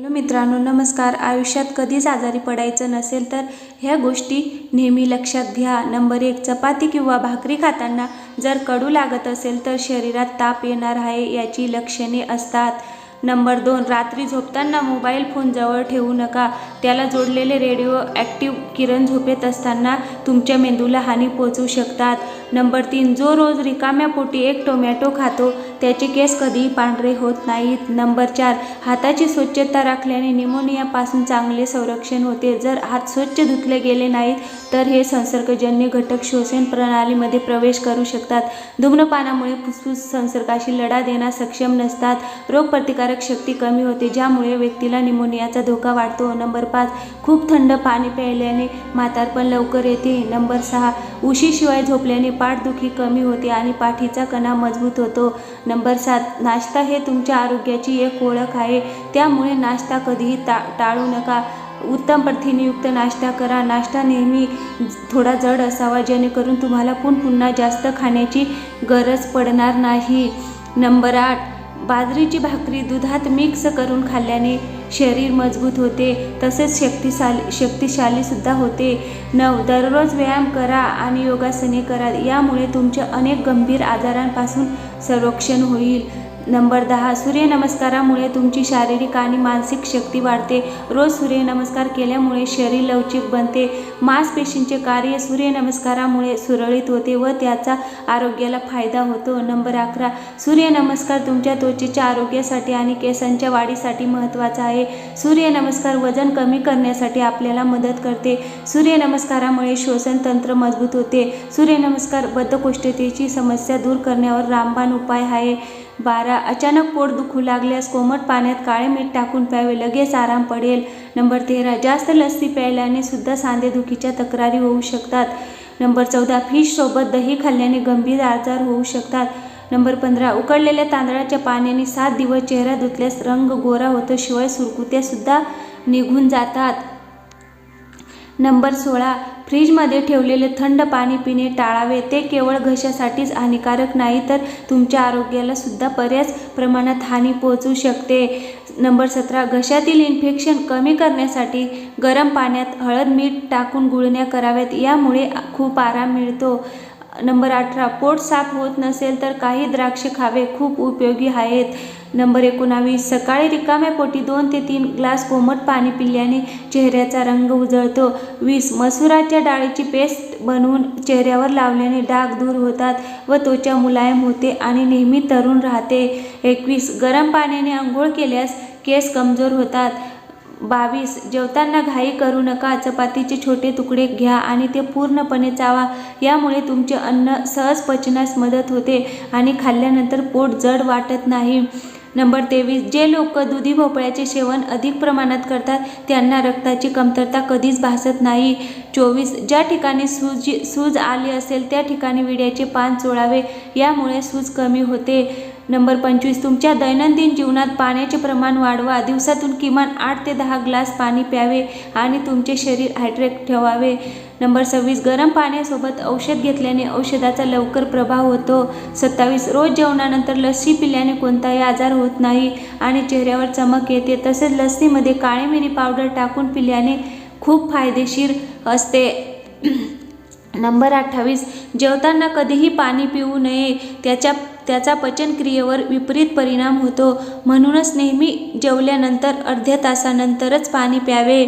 Hello मित्रांनो नमस्कार. आयुष्यात कधीच आजारी पडायचं नसेल तर ह्या गोष्टी नेहमी लक्षात घ्या. नंबर एक चपाती किंवा भाकरी खाताना जर कडू लागत असेल तर शरीरात ताप येणार आहे याची लक्षणे असतात. नंबर दोन रात्री झोपताना मोबाईल फोन जवळ ठेवू नका. त्याला जोडलेले रेडिओ ॲक्टिव्ह किरण झोपेत असताना तुमच्या मेंदूला हानी पोचवू शकतात. नंबर तीन जो रोज रिकाम्या पोटी एक टोमॅटो खातो त्याचे केस कधीही पांढरे होत नाहीत. नंबर चार हाताची स्वच्छता राखल्याने निमोनियापासून चांगले संरक्षण होते. जर हात स्वच्छ धुतले गेले नाहीत तर हे संसर्गजन्य घटक श्वसन प्रणालीमध्ये प्रवेश करू शकतात. धूम्रपानामुळे फुफ्फुस संसर्गाशी लढा देण्यास सक्षम नसतात. रोगप्रतिकारक शक्ती कमी होते ज्यामुळे व्यक्तीला निमोनियाचा धोका वाढतो. नंबर पाच खूप थंड पाणी प्यायल्याने म्हातारपण लवकर येते. नंबर सहा उशीशिवाय झोपल्याने पाठदुखी कमी होते आणि पाठीचा कणा मजबूत होतो. नंबर सात नाश्ता हे तुमच्या आरोग्याची एक ओळख आहे. त्यामुळे नाश्ता कधीही टा टाळू नका. उत्तम प्रथिनयुक्त नाश्ता करा. नाश्ता नेहमी थोडा जड असावा जेणेकरून तुम्हाला पुन पुन्हा जास्त खाण्याची गरज पडणार नाही. नंबर आठ बाजरीची भाकरी दुधात मिक्स करून खाल्ल्याने शरीर मजबूत होते तसेच शक्तिशाली शक्तिशालीसुद्धा होते. नऊ दररोज व्यायाम करा आणि योगासने करा यामुळे तुमच्या अनेक गंभीर आजारांपासून संरक्षण होईल. नंबर दहा सूर्यनमस्कारामुळे तुमची शारीरिक आणि मानसिक शक्ती वाढते. रोज सूर्यनमस्कार केल्यामुळे शरीर लवचिक बनते. मांसपेशींचे कार्य सूर्यनमस्कारामुळे सुरळीत होते व त्याचा आरोग्याला फायदा होतो. नंबर अकरा सूर्यनमस्कार तुमच्या त्वचेच्या आरोग्यासाठी आणि केसांच्या वाढीसाठी महत्त्वाचा आहे. सूर्यनमस्कार वजन कमी करण्यासाठी आपल्याला मदत करते. सूर्यनमस्कारामुळे श्वसन तंत्र मजबूत होते. सूर्यनमस्कार बद्धकोष्ठतेची समस्या दूर करण्यावर रामबाण उपाय आहे. बारा. अचानक पोट दुखू लागल्यास कोमट पाण्यात काळे मीठ टाकून प्यावे. लगेच आराम पडेल. नंबर तेरा. जास्त लस्सी प्यायल्याने सुद्धा सांधेदुखीच्या तक्रारी होऊ शकतात. नंबर चौदा. फिशसोबत दही खाल्ल्याने गंभीर आजार होऊ शकतात. नंबर पंधरा. उकडलेल्या तांदळाच्या पाण्याने सात दिवस चेहरा धुतल्यास रंग गोरा होतो. शिवाय सुरकुत्यासुद्धा निघून जातात. नंबर सोळा. फ्रीजमध्ये ठेवलेले थंड पाणी पिणे टाळावे. ते केवळ घशासाठीच हानिकारक नाही तर तुमच्या आरोग्याला सुद्धा बऱ्याच प्रमाणात हानी पोहोचू शकते. नंबर सतरा. घशातील इन्फेक्शन कमी करण्यासाठी गरम पाण्यात हळद मीठ टाकून गुळण्या कराव्यात. यामुळे खूप आराम मिळतो. नंबर अठरा पोट साफ होत नसेल तर काही द्राक्षे खावे खूप उपयोगी आहेत. नंबर एकोणावीस सकाळी रिकाम्या पोटी दोन ते तीन ग्लास कोमट पाणी पिल्याने चेहऱ्याचा रंग उजळतो. वीस मसुराच्या डाळीची पेस्ट बनवून चेहऱ्यावर लावल्याने डाग दूर होतात व त्वचा मुलायम होते आणि नेहमी तरुण राहते. एकवीस गरम पाण्याने आंघोळ केल्यास केस कमजोर होतात. बावीस. जेवताना घाई करू नका. चपातीचे छोटे तुकडे घ्या आणि ते पूर्णपणे चावा. यामुळे तुमचे अन्न सहज पचनास मदत होते आणि खाल्ल्यानंतर पोट जड वाटत नाही. नंबर तेवीस. जे लोक दुधी भोपळ्याचे सेवन अधिक प्रमाणात करतात त्यांना रक्ताची कमतरता कधीच भासत नाही. चोवीस. ज्या ठिकाणी सूज सूज आली असेल त्या ठिकाणी विड्याचे पान चोळावे. यामुळे सूज कमी होते. नंबर पंचवीस तुमच्या दैनंदिन जीवनात पाण्याचे प्रमाण वाढवा. दिवसातून किमान आठ ते दहा ग्लास पाणी प्यावे आणि तुमचे शरीर हायड्रेट ठेवावे. नंबर सव्वीस गरम पाण्यासोबत औषध घेतल्याने औषधाचा लवकर प्रभाव होतो. सत्तावीस रोज जेवणानंतर लस्सी पिल्याने कोणताही आजार होत नाही आणि चेहऱ्यावर चमक येते. तसेच लस्सीमध्ये काळी मिरी पावडर टाकून पिल्याने खूप फायदेशीर असते. नंबर अठ्ठावीस जेवताना कधीही पाणी पिऊ नये. त्याच्या त्याचा पचनक्रियेवर विपरीत परिणाम होतो. म्हणूनच नेहमी जेवल्यानंतर अर्ध्या तासानंतरच पाणी प्यावे.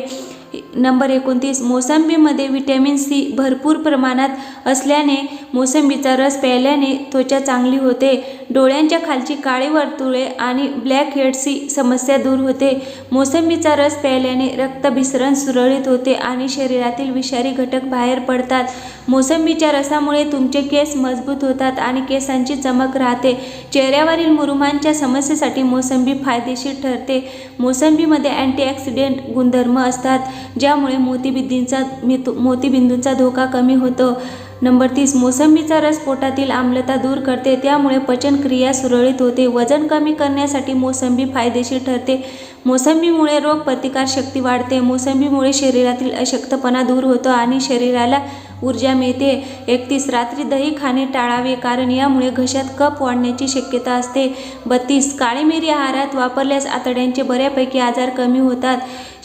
नंबर एकोणतीस मोसंबीमध्ये विटॅमिन सी भरपूर प्रमाणात असल्याने मोसंबीचा रस प्यायल्याने त्वचा चांगली होते. डोळ्यांच्या खालची काळी वर्तुळे आणि ब्लॅक हेड्सची समस्या दूर होते. मोसंबीचा रस प्यायल्याने रक्तभिसरण सुरळीत होते आणि शरीरातील विषारी घटक बाहेर पडतात. मोसंबीच्या रसामुळे तुमचे केस मजबूत होतात आणि केसांची चमक राहते. चेहऱ्यावरील मुरुमांच्या समस्येसाठी मोसंबी फायदेशीर ठरते. मोसंबीमध्ये अँटीऑक्सिडेंट गुणधर्म असतात. ज्यामुळे मोतीबिंदूंचा मोतीबिंदूंचा धोका कमी होतो. नंबर तीस मोसंबीचा रस पोटातील आम्लता दूर करते त्यामुळे पचनक्रिया सुरळीत होते. वजन कमी करण्यासाठी मोसंबी फायदेशीर ठरते. मोसंबीमुळे रोगप्रतिकारशक्ती वाढते. मोसंबीमुळे शरीरातील अशक्तपणा दूर होतो आणि शरीराला ऊर्जा मिळते. एकतीस रात्री दही खाणे टाळावे कारण यामुळे घशात कप वाढण्याची शक्यता असते. बत्तीस काळी मिरी आहारात वापरल्यास आतड्यांचे बऱ्यापैकी आजार कमी होतात.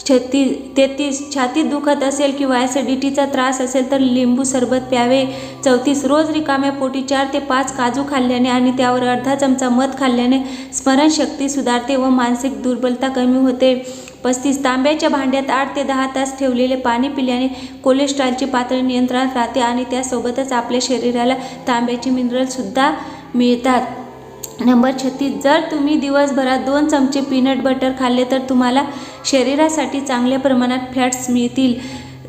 छत्तीस तेहतीस छातीत दुखत असेल किंवा ॲसिडिटीचा त्रास असेल तर लिंबू सरबत प्यावे. चौतीस रोज रिकाम्या पोटी चार ते पाच काजू खाल्ल्याने आणि त्यावर अर्धा चमचा मध खाल्ल्याने स्मरणशक्ती सुधारते व मानसिक दुर्बलता कमी होते. पस्तीस तांब्याच्या भांड्यात आठ ते दहा तास ठेवलेले पाणी पिल्याने कोलेस्ट्रॉलची पातळी नियंत्रणात राहते आणि त्यासोबतच आपल्या शरीराला तांब्याचे मिनरलसुद्धा मिळतात. नंबर छत्तीस जर तुम्ही दिवसभरात दोन चमचे पीनट बटर खाल्ले तर तुम्हाला शरीरासाठी चांगल्या प्रमाणात फॅट्स मिळतील.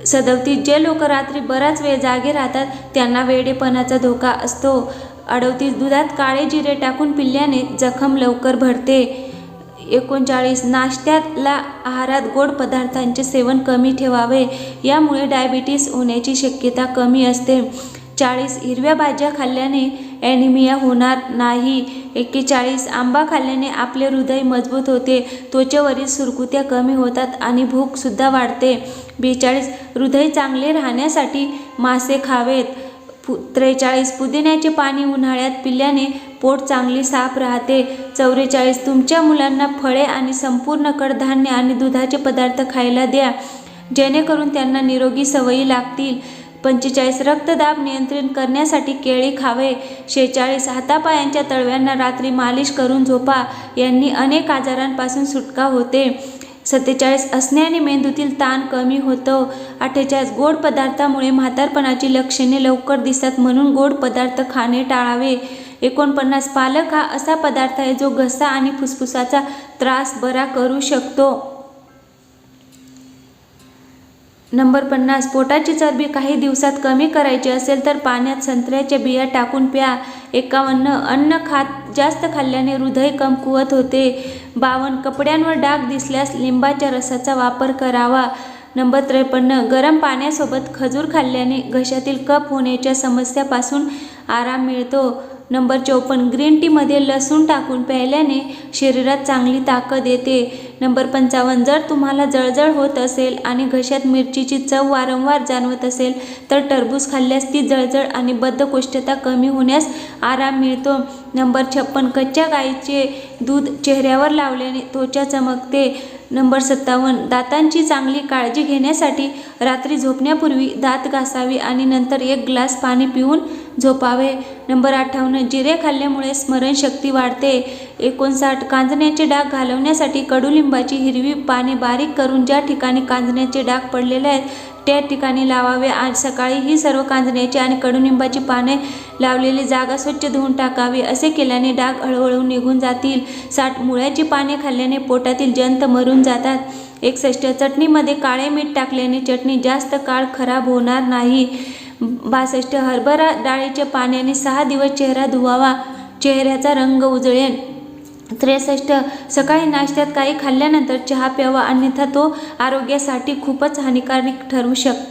सदवतीस जे लोक रात्री बराच वेळ जागे राहतात त्यांना वेडेपणाचा धोका असतो. अडवतीस दुधात काळे जिरे टाकून पिल्याने जखम लवकर भरते. एकोणचाळीस नाश्त्यातला आहारात गोड पदार्थांचे सेवन कमी ठेवावे. यामुळे डायबिटीस होण्याची शक्यता कमी असते. चाळीस हिरव्या भाज्या खाल्ल्याने ॲनिमिया होणार नाही. एक्केचाळीस आंबा खाल्ल्याने आपले हृदय मजबूत होते. त्वचेवरील सुरकुत्या कमी होतात आणि भूकसुद्धा वाढते. बेचाळीस हृदय चांगले राहण्यासाठी मासे खावेत. पु त्रेचाळीस पुदिन्याचे पाणी उन्हाळ्यात पिल्याने पोट चांगली साफ राहते. चौवेचाळीस तुमच्या मुलांना फळे आणि संपूर्ण कडधान्य आणि दुधाचे पदार्थ खायला द्या. जेणेकरून त्यांना निरोगी सवयी लागतील. पंचेचाळीस रक्तदाब नियंत्रित करण्यासाठी केळी खावे. शेहेचाळीस हातापायांच्या तळव्यांना रात्री मालिश करून झोपा. यांनी अनेक आजारांपासून सुटका होते. सत्तेचाळीस असण्याने मेंदूतील ताण कमी होतो. अठ्ठेचाळीस गोड पदार्थामुळे म्हातारपणाची लक्षणे लवकर दिसतात म्हणून गोड पदार्थ खाणे टाळावे. एकोणपन्नास पालक हा असा पदार्थ आहे जो घसा आणि फुफ्फुसाचा त्रास बरा करू शकतो. नंबर पन्नास पोटाची चरबी काही दिवसात कमी करायची असेल तर पाण्यात संत्र्याच्या बिया टाकून प्या. एकावन्न अन्न खात जास्त खाल्ल्याने हृदय कमकुवत होते. बावन्न कपड्यांवर डाग दिसल्यास लिंबाच्या रसाचा वापर करावा. नंबर त्रेपन्न गरम पाण्यासोबत खजूर खाल्ल्याने घशातील कप होण्याच्या समस्यापासून आराम मिळतो. नंबर चौपन्न ग्रीन टीमध्ये लसूण टाकून प्यायल्याने शरीरात चांगली ताकद येते. नंबर पंचावन्न जर तुम्हाला जळजळ होत असेल आणि घशात मिरचीची चव वारंवार जाणवत असेल तर टरबूज खाल्ल्यास ती जळजळ आणि बद्धकोष्ठता कमी होण्यास आराम मिळतो. नंबर छप्पन कच्च्या गाईचे दूध चेहऱ्यावर लावल्याने त्वचा चमकते. नंबर सत्तावन्न दातांची चांगली काळजी घेण्यासाठी रात्री झोपण्यापूर्वी दात घासावी आणि नंतर एक ग्लास पाणी पिऊन झोपावे. नंबर अठ्ठावन्न जिरे खाल्ल्यामुळे स्मरणशक्ती वाढते. एकोणसाठ कांजण्याचे डाग घालवण्यासाठी कडुलिंबाची हिरवी पाने बारीक करून ज्या ठिकाणी कांजण्याचे डाग पडलेले आहेत त्या ठिकाणी लावावे. आज सकाळी ही सर्व कांजण्याची आणि कडुनिंबाची पाने लावलेली जागा स्वच्छ धुवून टाकावी असे केल्याने डाग हळूहळू निघून जातील. साठ मुळ्याची पाने खाल्ल्याने पोटातील जंत मरून जातात. एकसष्ट चटणीमध्ये काळे मीठ टाकल्याने चटणी जास्त काळ खराब होणार नाही. बासष्ट हरभरा डाळीच्या पाण्याने सहा दिवस चेहरा धुवावा. चेहऱ्याचा रंग उजळेल. त्रेसष्ट. सकाळी नाश्त्यात काही खाल्ल्यानंतर चहा प्यावा अन्यथा तो आरोग्यासाठी खूपच हानिकारक ठरू शक